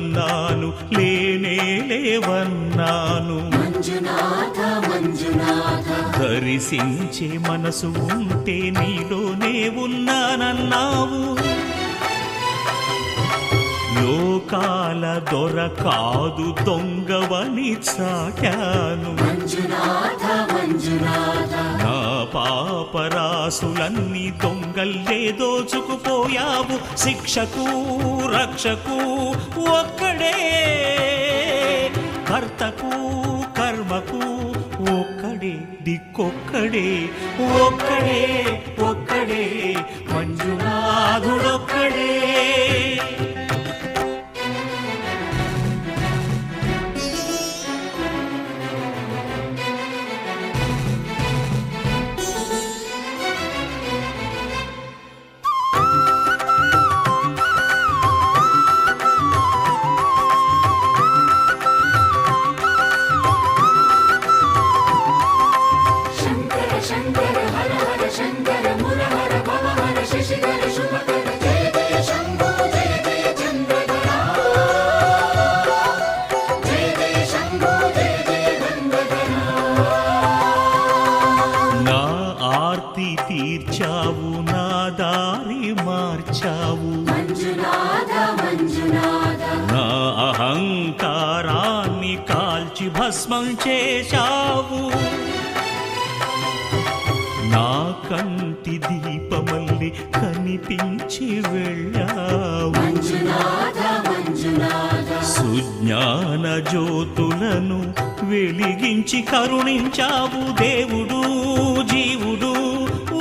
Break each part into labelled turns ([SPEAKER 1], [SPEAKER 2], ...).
[SPEAKER 1] రాయివన్నాను లేనే లేవన్నాను. దరిశించే మనసు ఉంటే నీలోనే ఉన్నానన్నావు. లోకాల దొరకాదు దొంగవని చాటాను నా పాపరాసులన్నీ దొంగల్లే దోచుకుపోయావు. శిక్షకు రక్షకు ఒక్కడే. కర్తకు కర్మకు ఒక్కడే దిక్కొక్కడే ఒక్కడే ఒక్కడే. మంజునాథుడొక్కడే.
[SPEAKER 2] శంకర మురహర భవహర శశిధర శుభకర జయ జయ శంభో జయ జయ చంద్రధర జయ జయ శంభో జయ జయ గంగధర
[SPEAKER 1] నా ఆర్తి తీర్చావు నా దారి మార్చావు.
[SPEAKER 2] మంజునాథ మంజునాథ.
[SPEAKER 1] నా అహంకారాన్ని కాల్చి భస్మం చేశావు. కంటి దీపమల్లి కనిపించి వెళ్ళావు. సుజ్ఞాన జ్యోతులను వెలిగించి కరుణించావు దేవుడు జీవుడు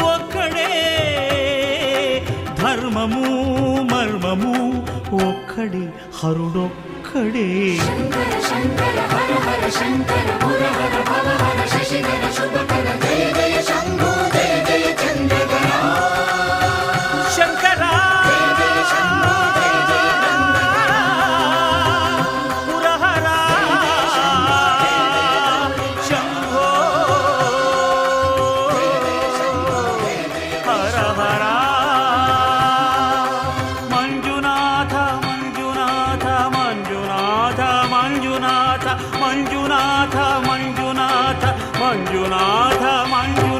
[SPEAKER 1] ఒక్కడే. ధర్మము మర్మము ఒక్కడే హరుడొక్కడే.
[SPEAKER 2] శంకర శంకర హర హర శంకర శశిధర శుభకర హరహరా మంజునాథ మంజునాథ మంజునాథ మంజునాథ మంజునాథ మంజునాథ మంజునాథ మంజు